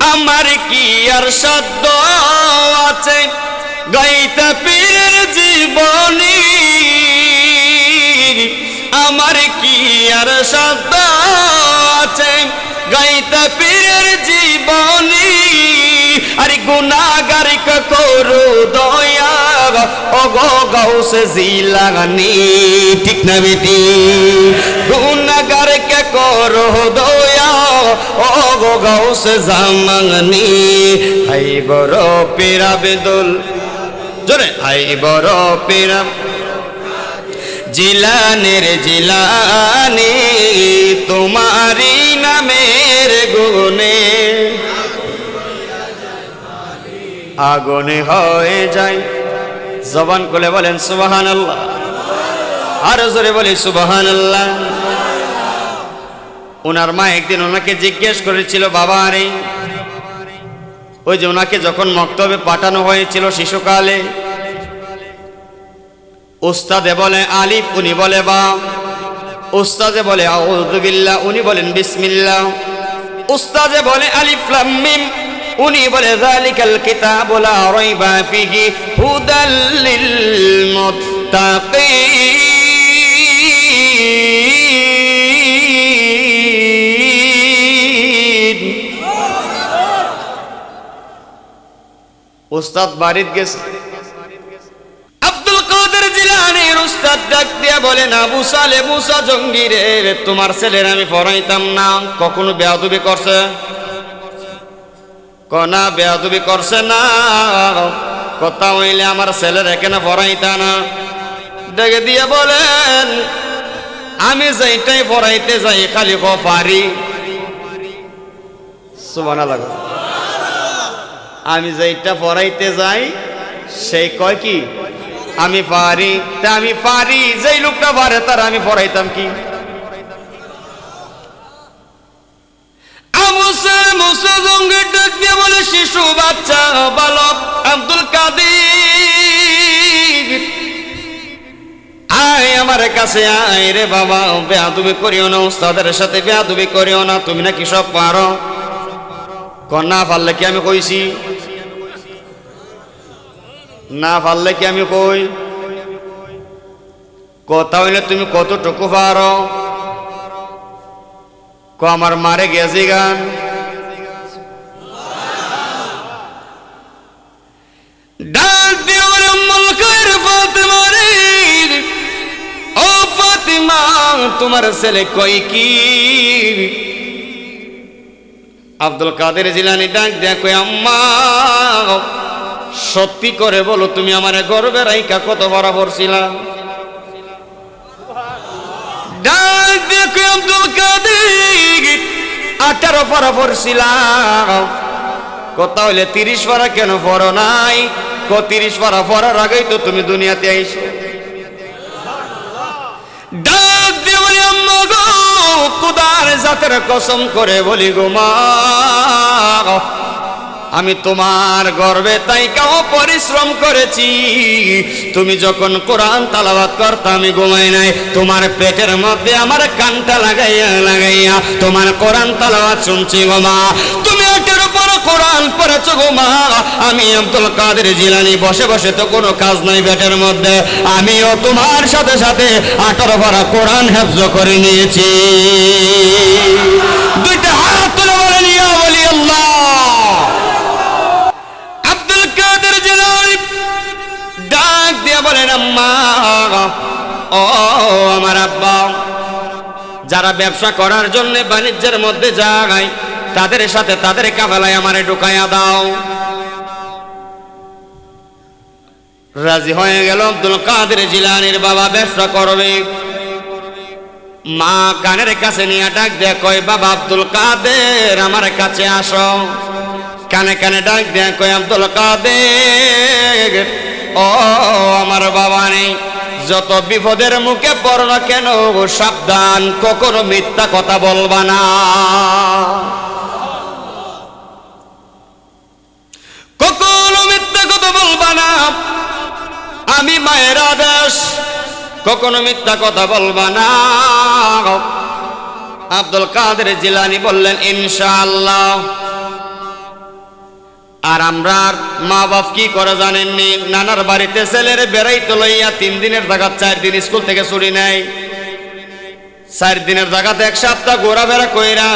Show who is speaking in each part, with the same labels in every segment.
Speaker 1: আমার কি আর সদ্য আছে? গাইতে পীরের জীবনী। আমার কি আর সদ্য আছে? গাইতে পীরের জীবনী। আরে গুনাগার করু দয়া অগো গাউসে জিলাগানি ঠিক না বেটি? গুনাগার করো দয়া অগো গাউসে জামানি হাই বড় পীরা বেদুল জোরে হাই বড় পীরা জিলানের জিলানি তোমারি নামের গুনে আগুনে হয়ে যায় জবান খুলে বলেন সুবাহান আল্লাহ আর জোরে বলি সুবাহান আল্লাহ ওনার মা একদিন ওনাকে জিজ্ঞেস করেছিল, বাবা আরে ওই যে ওনাকে যখন মক্তবে পাঠানো হয়েছিল শিশুকালে, উস্তাদে বলে, আলিফ, উনি বলে, বা। উস্তাদে বলে, আউযুবিল্লাহ, উনি বলেন, বিসমিল্লাহ। উস্তাদে বলে, আলিফ, লাম, মিম। উনি বলে, যালিকাল কিতাবু লা রাইবা ফিহি, হুদাল লিল মুত্তাকিন। উস্তাদ বাড়িতে গেছে। আব্দুল কাদের জিলানির উস্তাদ ডাক দিয়া বলেন আবু সালে মুসা জঙ্গি রে তোমার ছেলের আমি পড়াইতাম না। কখনো বেয়াদবি করছে? কনা বেয়াদবি করছে না। কথা হইলে আমার ছেলের এখানে পড়াইতা না। ডেকে দিয়ে বলেন আমি যেইটাই পড়াইতে যাই খালি পারি সুবানা লাগো আমি যেইটা পড়াইতে যাই, সেই কয় কি? আমি পারি, তা আমি পারি, যেই লোকটা পারে তার আমি পড়াইতাম কি? বলে, শিশু বাচ্চা, বালক, আব্দুল কাদির। আয় আমার কাছে, আয় রে বাবা, বেয়াদুবি করিও না, উস্তাদের সাথে বেয়াদুবি করিও না, তুমি নাকি সব পারো? কন্যা পারলে কি আমি কইছি? না পারলে কি আমি কই? কথা হইলে তুমি কতটুকু পারো? ক আমার মারে গেছি গান। ডাক তোমার ছেলে কই কি? আব্দুল কাদের জিলানি ডাক কই আম্মা সত্যি করে বলো, তুমি আমার গর্বে রাইকা কত বরাবর কাদের, আঠারো পারা পড়ছিলাম কথা হইলে তিরিশ পারা কেন পড়ো নাই? ক তিরিশ পারা পড়ার আগেই তো তুমি দুনিয়াতে আইসো। কুদার জাতের কসম করে বলি গো মা। আমি তোমার গর্বে তাই কেউ পরিশ্রম করেছি। তুমি যখন কোরআন তালাবাদ করতে, আমি ঘুমাই নাই। তোমার পেটের মধ্যে আমার কানটা লাগাইয়া লাগাইয়া তোমার কোরআন তালাবাত শুনছি গো মা। তুমি এটার উপর কোরআন পড়েছো গো মা। আমি আব্দুল কাদের জিলানি, বসে বসে তো কোনো কাজ নাই পেটের মধ্যে। আমিও তোমার সাথে সাথে আঠারো ভরা কোরআন হেফজ করে নিয়েছি। দুইটা হাত তুলে বলে, নিয়ে বলি আল্লাহ। যারা ব্যবসা করার জন্য বাণিজ্যের মধ্যে যায়, তাদের সাথে তাদের কাফেলায় আমারে ঢুকাইয়া দাও। রাজি হয়ে গেল আব্দুল কাদের জিলানির বাবা ব্যবসা করবে। মা কানের কাছে নিয়ে ডাক দেয় কয়, বাবা আব্দুল কাদের, আমার কাছে আসো। কানে কানে ডাক দেয় কয়, আব্দুল কাদের, ও আমার বাবা নেই। যত বিপদের মুখে পড়ো না কেন সাবধান, কখনো মিথ্যা কথা বলবা না। কখনো মিথ্যা কথা বলবা না। আমি মায়ের আদেশ, কখনো মিথ্যা কথা বলবা না। আব্দুল কাদের জিলানি বললেন, ইনশাআল্লাহ আর আমরা মা বাপ কি করে জানেননি? নানার বাড়িতে ছেলের বেড়াই বেড়াইতে লইয়া তিন দিনের জায়গা চার দিন স্কুল থেকে ছুটি নেয়। চার দিনের জায়গাতে এক সপ্তাহ ঘোরাফেরা কইরা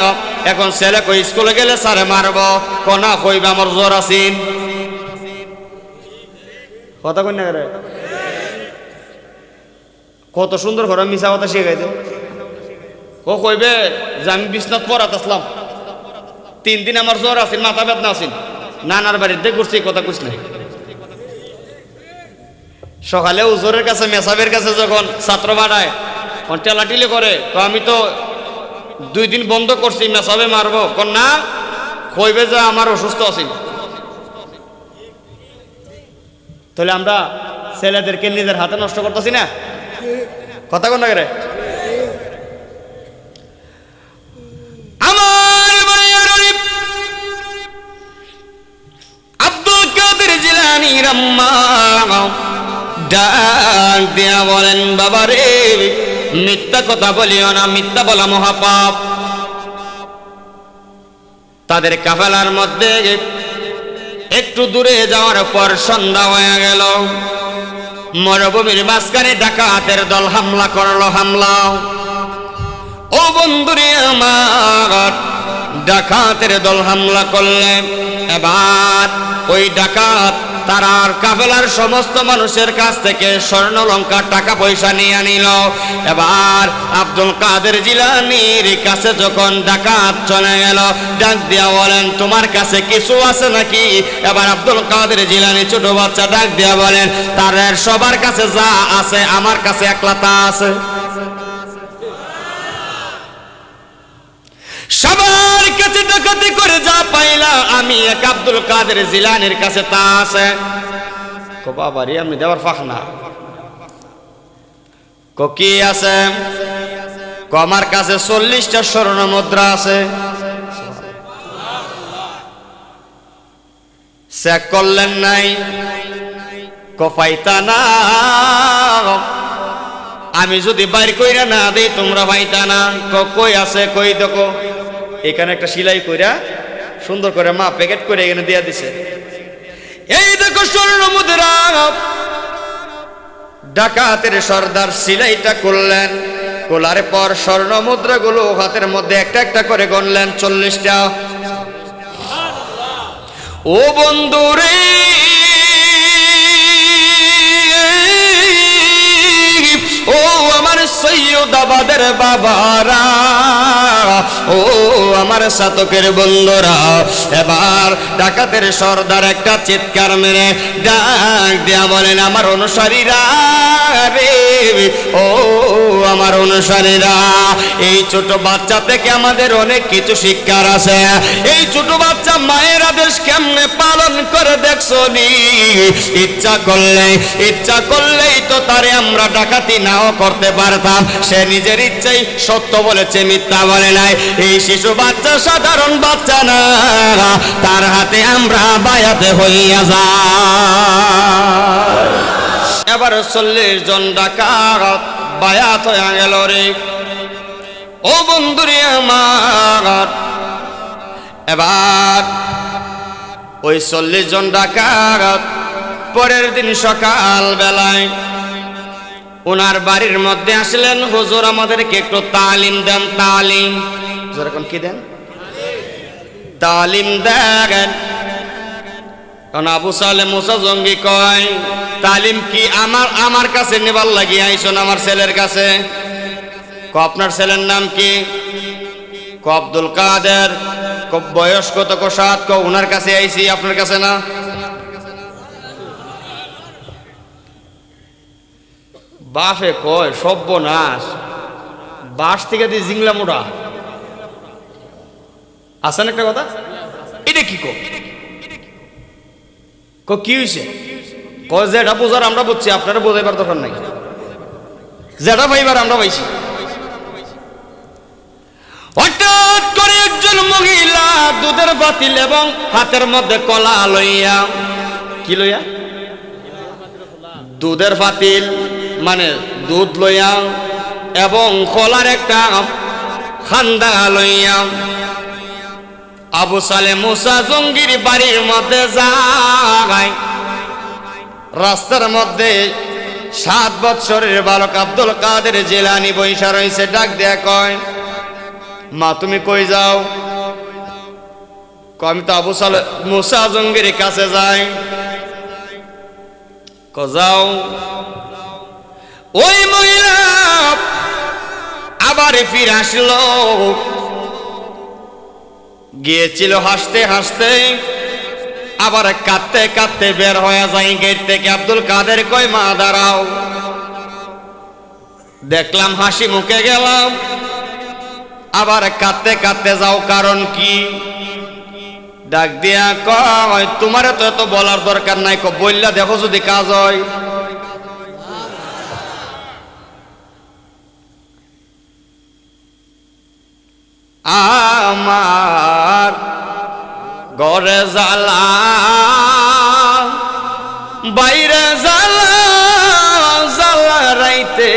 Speaker 1: এখন ছেলে কই স্কুলে গেলে স্যারে মারব? কনা কইবে আমার জ্বর আছিন? কথা কই না কত সুন্দর ঘরে মিশা কথা শিখাই দে ও কইবে যে আমি বিশ্বনাথ পড়াত আসলাম। তিন দিন আমার জ্বর আছেন মাথা বেদনা আছেন। নানার বাড়িতে ঘুরছি কথা কুছ নাই। সকালে উজোরের কাছে, মেসাবের কাছে যখন ছাত্র বাড়ায় টেলাটিলি করে, তো আমি তো দুই দিন বন্ধ করছি, মেসাবে মারবো। কোন, না, কইবে যে আমার অসুস্থ আছি। তাহলে আমরা ছেলেদেরকে নিজের হাতে নষ্ট করতেছি না? কথা কোন রে আমার মায়ের আব্দুল তাদের কাফেলার মধ্যে একটু দূরে যাওয়ার পর সন্ধ্যা হয়ে গেল। মরুভূমির মাঝখানে ডাকাতের দল হামলা করল, হামলা। ও বন্ধুরে আমার, ডাকাতের দল হামলা করলে, এবার ওই ডাকাত তারার কাফেলার সমস্ত মানুষের কাছ থেকে স্বর্ণ, লঙ্কা, টাকা, পয়সা নিয়ে নিল এবার আব্দুল কাদের জিলানির কাছে যখন ডাকাত চলে গেল, ডাক দিয়া বলেন, তোমার কাছে কিছু আছে নাকি? এবার আব্দুল কাদের জিলানি ছোট বাচ্চা ডাক দিয়া বলেন, তার সবার কাছে যা আছে, আমার কাছে একলাতা আছে। সবার কাছে ডাকাতি করে যা পাইলা, আমি এক আব্দুল কাদের জিলানের কাছে তা আছে। কো বাবারি আমি দেওয়ার ফাঁক না। কো কি আছে? কো আমার কাছে চল্লিশটা স্বর্ণ মুদ্রা আছে। চেক করলেন নাই। কো পাইতা না। আমি যদি বাইর কইরা না দেই, তোমরা পাইতা না। কই আছে, কই দেখো। এখানে একটা সিলাই কইরা সুন্দর করে মা প্যাকেট করে এখানে দিয়া দিছে। এই দেখো স্বর্ণ মুদ্রা। ডাকাতের সর্দার সিলাইটা করলেন। কোলার পর স্বর্ণ মুদ্রাগুলো হাতের মধ্যে একটা একটা করে গণলেন চল্লিশটা। ও বন্ধু রে ও আমার সৈয়দাবাদের বাবারা, ও আমার সাতকের বন্ধুরা, এবার ডাকাতের সর্দার একটা চিৎকার মেরে ডাক দেয়া বলেন, আমার অনুসারীরা রে, ও আমার অনুসারীরা, এই ছোট বাচ্চা থেকে আমাদের অনেক কিছু শিক্ষার আছে। এই ছোট বাচ্চা মায়ের আদেশ কেমনে পালন করে দেখছ নি? ইচ্ছা করলে ইচ্ছা করলেই তো তারে আমরা ডাকাতি নাও করতে পারতাম। সে নিজের ইচ্ছাই সত্য বলেছে, মিথ্যা বলে নাই। এই শিশু বাচ্চা সাধারণ বাচ্চা না। তার হাতে আমরা বায়াতে হইয়া যায়। এবার চল্লিশ জন ডাকাত বায়াত হয়ে গেল রে। ও বন্ধুরে আমার। এবার ওই চল্লিশ জন ডাকাত পরের দিন সকাল বেলায় ওনার বাড়ির মধ্যে আসলেন, হুজুর, আমাদেরকে একটু তালিম দেন, তালিম। যেরকম কি দেন? তালিম দেন। আবু সালে মুসা জঙ্গি কয়, তালিম কি আমার আমার কাছে নেবার লাগিয়ে আইসন আমার ছেলের কাছে। ক, আপনার ছেলের নাম কি? ক, আব্দুল কাদের। ক কাছে আইছি, আপনার কাছে না। বাফে কয়, সব্যনাশ। বাস থেকে দিয়ে জিংলা মোড়া। আছেন একটা কথা? এটা কি কো? ক হয়েছে ক যেটা বোঝার আমরা বুঝছি, আপনারা বোঝাইবার দরকার নাই। যেটা পাইবার আমরা পাইছি। হঠাৎ করে একজন মহিলা দুধের বাতিল এবং হাতের মধ্যে কলা লইয়া, কি লইয়া? দুধের পাতিল মানে দুধ লইয়া এবং কলার একটা খান্দা লইয়া। আবু সালে মুসা জঙ্গির বাড়ির মধ্যে রাস্তার মধ্যে সাত বৎসরের বালক আব্দুল কাদের জেলানি বৈশা রয়েছে, ডাক দেয়া কয়, মা, তুমি কই যাও? আমি তো আবু সালে, মুসা জঙ্গির কাছে যাই। যাও। ওই মহিলা আবার ফিরে আসলো। গিয়েছিল হাসতে হাসতে, আবার কাঁদতে কাঁদতে বের হয়ে যায় গেট থেকে। আব্দুল কাদের কয়, মা, দাঁড়াও। দেখলাম হাসি মুখে গেলাম। আবার কাঁদতে কাঁদতে যাও, কারণ কি? ডাক দিয়া কয়, তোমার তো এত বলার দরকার নাই বললা দেখো যদি কাজ হয়। আমার ঘরে জ্বালা, বাইরে জ্বালা জ্বালা রাইতে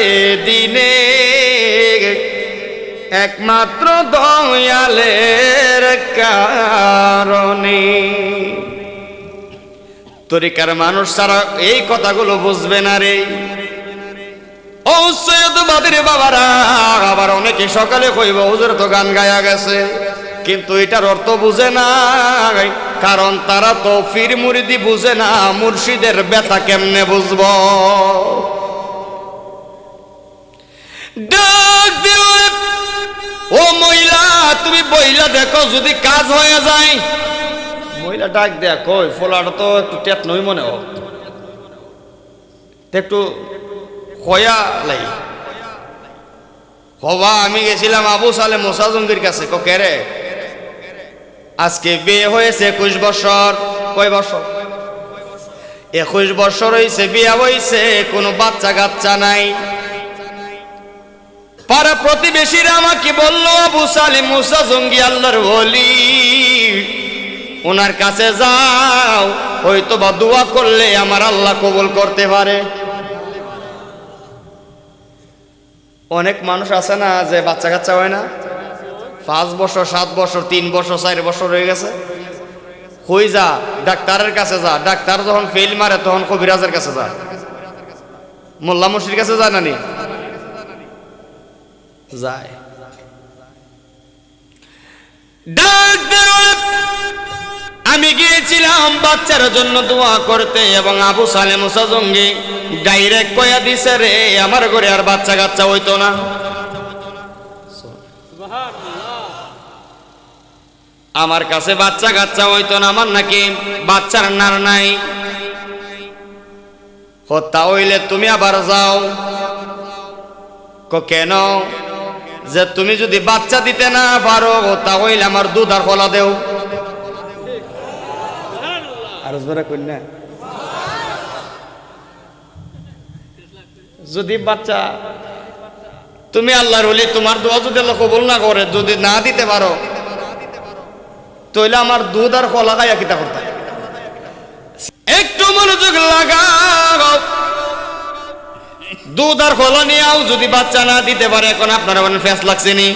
Speaker 1: দিনে। একমাত্র দয়ালের কারণে। তরিকার মানুষ ছাড়া এই কথাগুলো বুঝবে না রে। ও সৈয়দ বাদির বাবারা, আবার অনেকে সকালে কইব, হুজুর তো গান গায়া গেছে। কিন্তু এটার অর্থ বুঝে না কারণ তারা তো ফির মুরিদি বুঝে না, মুর্শিদের ব্যথা কেমনে বুঝব? ডাক ও মহিলা, তুমি বইলা দেখো, যদি কাজ হয়ে যায়। মহিলা ডাক দেয়া, কই ফোলাটা তো একটু টেট নই মনে হোক একটু কয়া লাই হবা, আমি গেছিলাম আবু সালে মোসাজঙ্গির কাছে। কো কেরে আজকে বিয়ে হয়েছে একুশ বছর। কয় বছর? একুশ বছর হয়েছে বিয়ে হয়েছে কোনো বাচ্চা কাচ্চা নাই। পাড়া প্রতিবেশীরা আমাকে বলল, আবু সালিম মুসা জঙ্গি আল্লাহর বলি ওনার কাছে যাও হয়তো বা দোয়া করলে আমার আল্লাহ কবুল করতে পারে। অনেক মানুষ আছে না যে বাচ্চা কাচ্চা হয় না। পাঁচ বছর, সাত বছর, তিন বছর, চার বছর হয়ে গেছে। হই যা, ডাক্তারের কাছে যা। ডাক্তার যখন ফেল মারে, তখন কবিরাজের কাছে যা। মোল্লা মুশির কাছে যায় নানি যায়। ডাক দেওয়া আমি গিয়েছিলাম বাচ্চার জন্য দোয়া করতে এবং আবু সালে মুসা জঙ্গি ডাইরেক্ট কয়া দিছে, রে, আমার ঘরে আর বাচ্চা কাচ্চা হইতো না। আমার কাছে বাচ্চা কাচ্চা হইতো না, আমার নাকি বাচ্চার নার নাই। হত্যা হইলে তুমি আবার যাও। কেন? যে, তুমি যদি বাচ্চা দিতে না পারো তাহলে আমার দুধ আর খোলা দেও। আর কন্যা যদি বাচ্চা, তুমি আল্লাহর হলি তোমার দোয়া যদি আল্লাহ কবুল না করে, যদি না দিতে পারো তাহলে আমার দুধ আর কলা খাইয়া কিতা করতে? একটু মনোযোগ লাগাও। দুধ আর কলা নিয়েও, যদি বাচ্চা না দিতে পারে, এখন আপনার মানে ফেস লাগছে নি?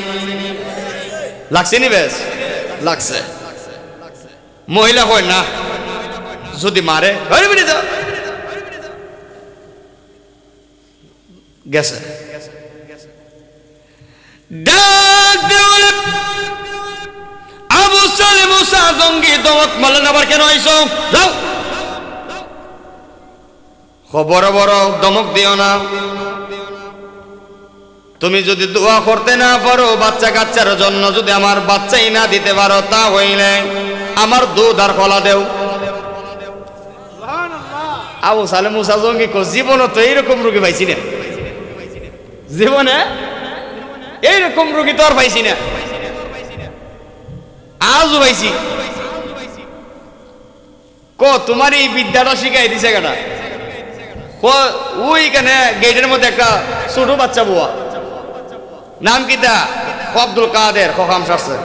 Speaker 1: লাগছে নি বেশ লাগছে। মহিলা হয় না। যদি মারে গেছে। আবু মুসা জঙ্গি মালেন আবার কেন যাও। বড় বড়, দমক দিও না। তুমি যদি দোয়া করতে না পারো বাচ্চা কাচ্চার জন্য যদি আমার বাচ্চাই না দিতে পারো, তা হইলে আমার দুধ আর কলা দেও। আবু সালে মুসা জঙ্গি কো জীবনে তো এইরকম রুগী পাইছি না। জীবনে এইরকম রুগী তো আর পাইছি না। আজও পাইছি। ক, তোমার এই বিদ্যাটা শিখাই দিছে কেনা ওইখানে গেটের মধ্যে একটা ছোট বাচ্চা বুয়া। নাম কি তা? ক আব্দুল কাদের কখাম সারছে।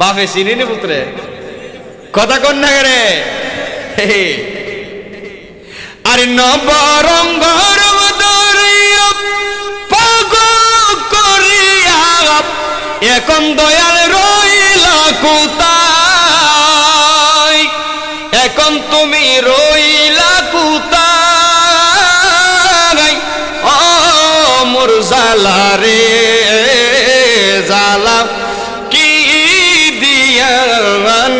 Speaker 1: বাপে চিনি নি পুত্রে? কথা কন না রে আর নবরঙ্গর এখন দয়াল রইলা কোথায় এখন তুমি রইলা কোথায় ও মোর জালা রে জালা কি দিয়া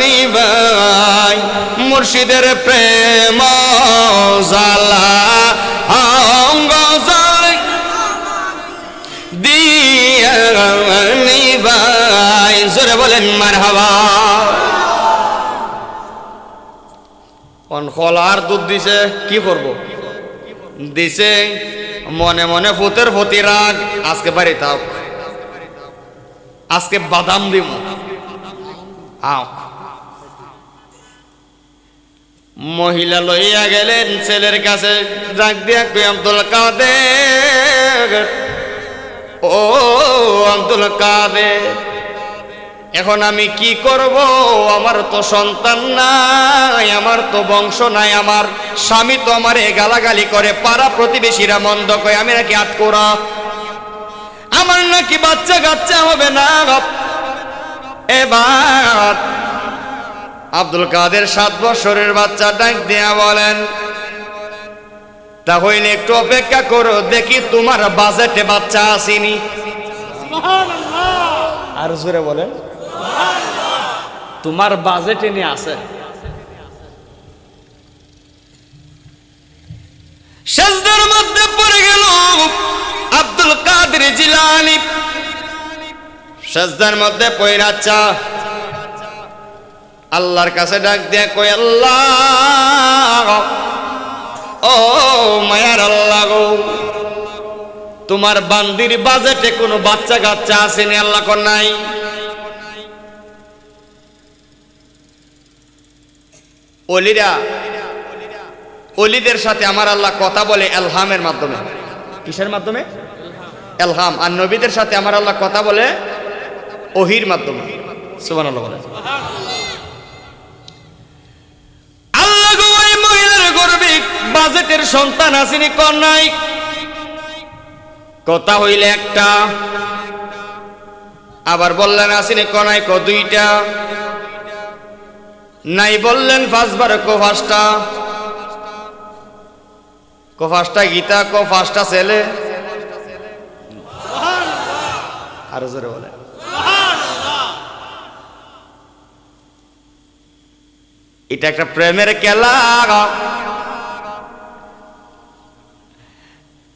Speaker 1: নিবাই মুর্শিদের প্রেম জালা, অঙ্গ দিয়া জোরে বলেন মার হাওয়া আর দুধ দিছে, কি করব? দিছে মনে মনে ফুতের প্রতি রাগ, আজকে বাড়ি তাও আজকে বাদাম দিব আও মহিলা লইয়া গেলেন ছেলের কাছে। ডাক দিয়া কই আব্দুল কাদের। ও আব্দুল কাদের, এখন আমি কি করব? আমার তো সন্তান নাই, আমার তো বংশ নাই, আমার স্বামী তো আমার এ গালাগালি করে, পাড়া প্রতিবেশীরা মন্দ কয়, আমি নাকি আটকোরা? আমার নাকি বাচ্চা কাচ্চা হবে না। এবার আব্দুল কাদের সাত বছরের বাচ্চা ডাক দিয়া বলেন তাহলে একটু অপেক্ষা করো দেখি তোমার বাজেটে বাচ্চা আসেনি। আর জোরে বলেন। তোমার বাজেটে নিয়ে আছে সেজদার মধ্যে পড়ে গেল আব্দুল কাদের জিলানি। সেজদার মধ্যে পয়রাচ্ছা আল্লাহর কাছে ডাক দিয়ে কয় আল্লাহ ও মায়ার আল্লাহ গো তোমার বান্দির বাজেটে কোনো বাচ্চা কাচ্চা আসেনি আল্লাহ কর নাই? অলিরা অলিদের সাথে আমার আল্লাহ কথা বলে এলহামের মাধ্যমে। কিসের মাধ্যমে? এলহাম আর নবীদের সাথে আমার আল্লাহ কথা বলে ওহির মাধ্যমে। সুবান আল্লাহ বলে বাজেটের সন্তান আসেনি কন্যাই কথা হইলে একটা, আবার বললেন আসেনি কনাই ক দুইটা। নাই বললেন, পাঁচবার কো পাঁচটা। কো পাঁচটা গীতা, কো পাঁচটা ছেলে। আরও জোরে এটা একটা প্রেমের খেলা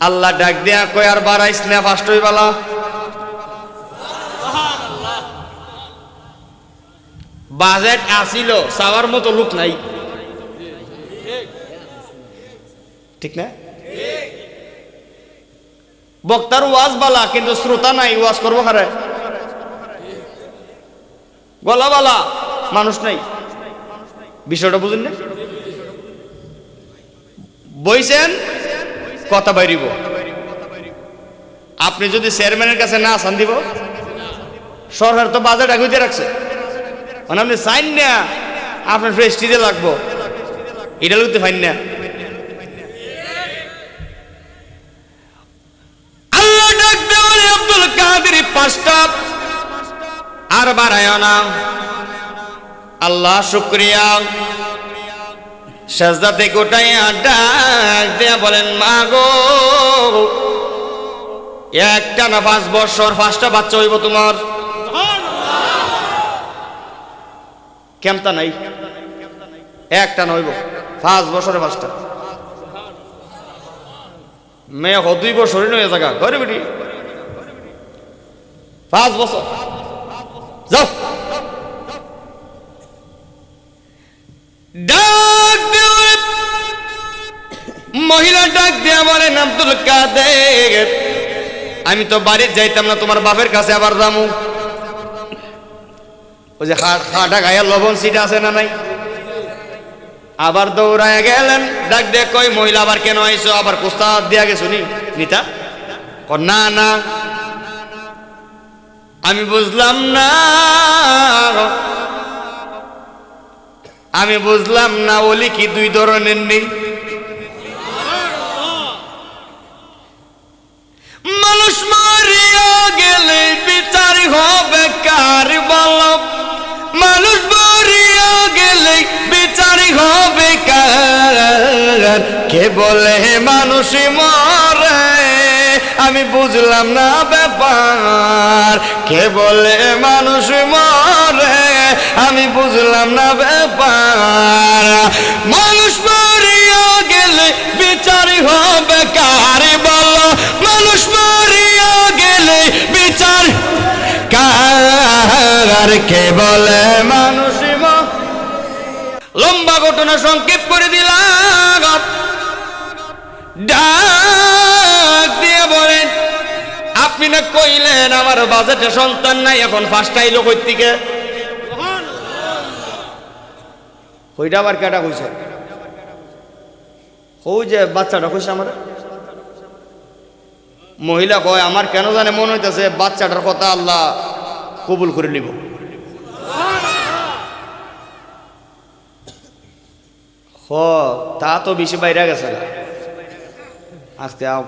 Speaker 1: আল্লাহ ডাক দেয়া কই আর বাড়াইস না ফার্স্ট হইবালা বাজেট আসিল, চাওয়ার মতো লোক নাই। ঠিক না? বক্তার ওয়াজ বালা, কিন্তু শ্রোতা নাই, ওয়াজ করব হারে গলা বালা, মানুষ নাই। বিষয়টা বুঝুন না? বইছেন? কথা বাইরিব। আপনি যদি চেয়ারম্যানের কাছে না আসান দিব, সরকার তো বাজার আগুতে রাখছে। মানে আপনি চাইন না, আপনার প্রেস্টিজে লাগবো। এটা লুকতে ফাইন না। আল্লাহ ডাক দেওয়ালে আব্দুল কাদের পাঁচটা আর বাড়ায় না। আল্লাহ শুক্রিয়া। সাজদা থেকে উঠাইয়া ডাক দিয়া বলেন, মা গো, একটা না পাঁচ বছর পাঁচটা বাচ্চা হইব তোমার। কেমতা নাই? একটা নইব পাঁচ বছরে পাঁচটা। মেয়ে হ দুই বছরই নয় জায়গা ঘরে বেটি। পাঁচ বছর। যাও। মহিলা ডাক দেওয়া বলেন আব্দুল কাদের? আমি তো বাড়ির যাইতাম না, তোমার বাপের কাছে আবার যামু। ওই যে হাটা গায়ে লবণ সিট আছে না নাই? আবার দৌড়ায় গেলেন। ডাক দিয়ে কই মহিলা আবার কেন আইছো? আবার কুস্তাদ দিয়া গেছো নি? নিতা? না না। আমি বুঝলাম না। আমি বুঝলাম না ওলি কি দুই ধরনের নেই? মারিয়া গেলে বিচার হবে কার মানুষ মারিয়া গেলে বিচার হবে কার? কে বলে মানুষ মরে? আমি বুঝলাম না ব্যাপার। কে বলে মানুষ মরে? আমি বুঝলাম না ব্যাপার। মানুষ মরিয়া গেলে বিচারি হয় কে বলে মানুষ লম্বা ঘটনা সংক্ষেপ করে দিলাম। ডাক দিয়ে বলেন, আপনি না কইলেন আমার বাজেটে সন্তান নাই, এখন ফার্স্ট আইলো কই থেকে ওইটা আবার কেটা কইছে? ওই যে বাচ্চাটা কইছে আমার? মহিলা কয়, আমার কেন জানে মনে হইতেছে, বাচ্চাটার কথা আল্লাহ কবুল করে নিব। হ, তা তো বেশি বাইরে গেছে গা। আস্তে আও।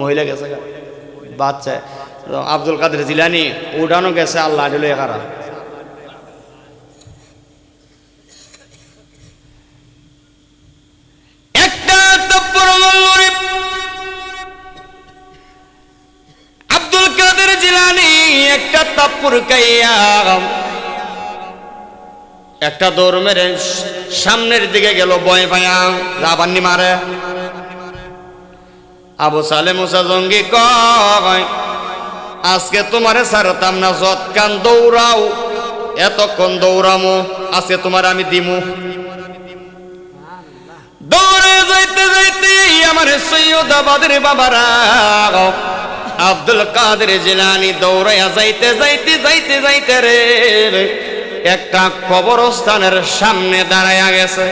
Speaker 1: মহিলা গেছে। বাচ্চা। আব্দুল কাদের জিলানি, উঠানো গেছে আল্লাহ দিল একারা একটা তাপ্পুর কাইয়া একটা দৌড় মেরে সামনের দিকে গেল, বয় পায়া রাবান্নি মারে। আবু সালে মুসা জঙ্গি কয়, আজকে তোমারে সারতাম না যৎকান দৌড়াও, এতক্ষণ দৌড়ামো, আজকে তোমার আমি দিমু। দৌড়ে যাইতে যাইতে আমার সৈয়দাবাদের বাবারা আব্দুল কাদের জিলানি দৌড়াইয়া যাইতে যাইতে যাইতে যাইতে রে একটা কবরস্থানের সামনে দাঁড়াইয়া গেছে।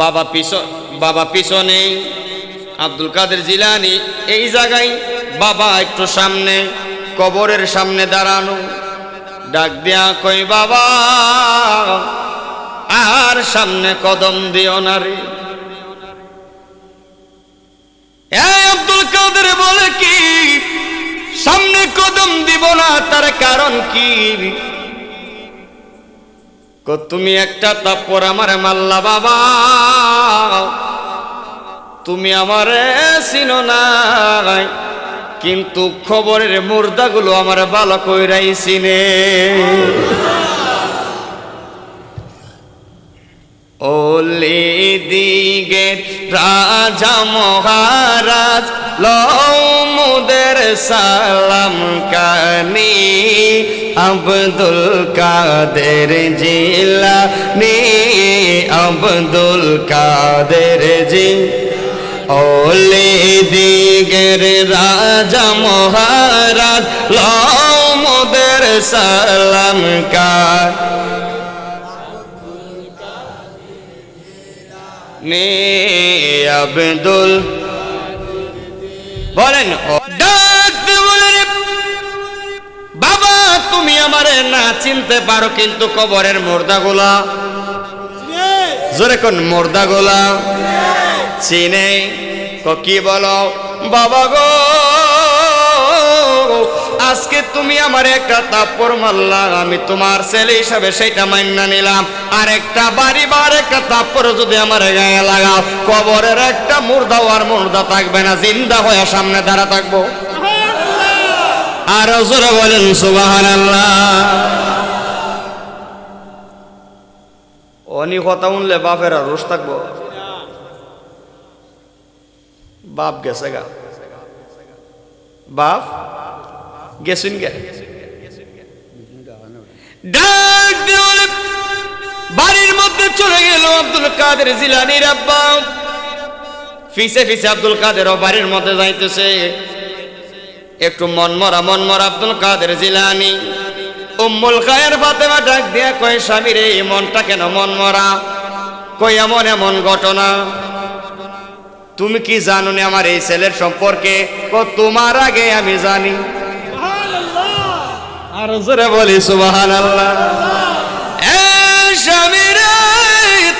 Speaker 1: বাবা পিছন, বাবা পিছনে, আব্দুল কাদের জিলানি, এই জায়গায় বাবা একটু সামনে, কবরের সামনে দাঁড়ানো। ডাক দিয়া কই বাবা, আর সামনে কদম দিও না রে। এই আব্দুল কাদের বলে কি? সামনে কদম দিব না, তার কারণ কি? তুমি একটা তাপ্পর আমার মাল্লা বাবা। তুমি আমার চিনো নাই, কিন্তু খবরের মুর্দাগুলো আমার ভালো কইরাই চিনে ওলি দিগে রাজা মহারাজ লৌমুদের সালাম কানি। আব্দুল কাদের জিলানি, আব্দুল কাদের জি। ওলি দিগের রাজা মহারাজ লৌমুদের সালাম কার আব্দুল। বলেন বাবা, তুমি আমারে না চিনতে পারো কিন্তু কবরের মুর্দাগুলা। জোরে কোন, মুর্দাগুলা? চিনে। কি বলো? বাবা গো। আজকে তুমি আমার একটা তাপ্পর মারলা, আমি তোমার ছেলে হিসাবে সেটা মান্য নিলাম। আর একটা বাড়ি বার একটা তাপ্পর যদি আমার গায়ে লাগাও, কবরের একটা মুর্দা আর মুর্দা থাকবে না, জিন্দা হয়ে সামনে দাঁড়া থাকব। আর জোরে বলেন সুবাহান অনি কথা শুনলে বাপের আর রোষ থাকব। বাপ গেছে গা। বাপ? গেছুন গে বাড়ির মধ্যে চলে গেল আব্দুল কাদের জিলানির আব্বা। ফিসে ফিসে আব্দুল কাদের বাড়ির মধ্যে যাইতেছে। একটু মনমরা মনমরা আব্দুল কাদের জিলানি। উম্মুল খায়ের ফাতেমা ডাক দিয়া কয় স্বামীর এই মনটা কেন মনমরা? কই এমন এমন ঘটনা? তুমি কি জানো আমার এই ছেলের সম্পর্কে? ও তোমার আগে আমি জানি। আর জোরে বলি সুবাহান আল্লাহ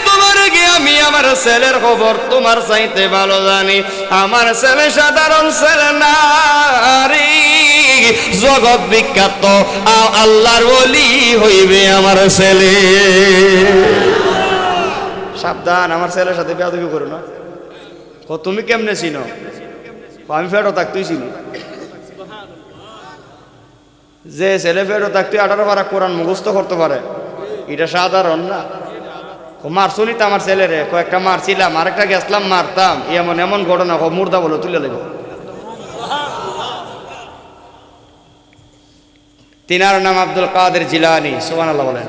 Speaker 1: তোমার আগে আমি আমার ছেলের খবর? তোমার চাইতে ভালো জানি, আমার ছেলে সাধারণ ছেলে নারী। জগৎ বিখ্যাত আল্লাহর ওলি হইবে আমার ছেলে। সাবধান, আমার ছেলের সাথে বেয়াদবি করো না। তুমি কেমনে চিনো? আমি ফেরো থাক, তুই চিনি? যে ছেলে ফেরো থাকতে আঠারো পারা কোরআন মুখস্থ করতে পারে, এটা সাধারণ না? মার মারছুনি তো আমার ছেলেরে কয়েকটা মারছিলাম আরেকটা গেছলাম, মারতাম। এমন এমন ঘটনা, ও মুর্দা বলে তুলে লেগে তিনার নাম আব্দুল কাদের জিলানি সুবান আল্লাহ বলেন।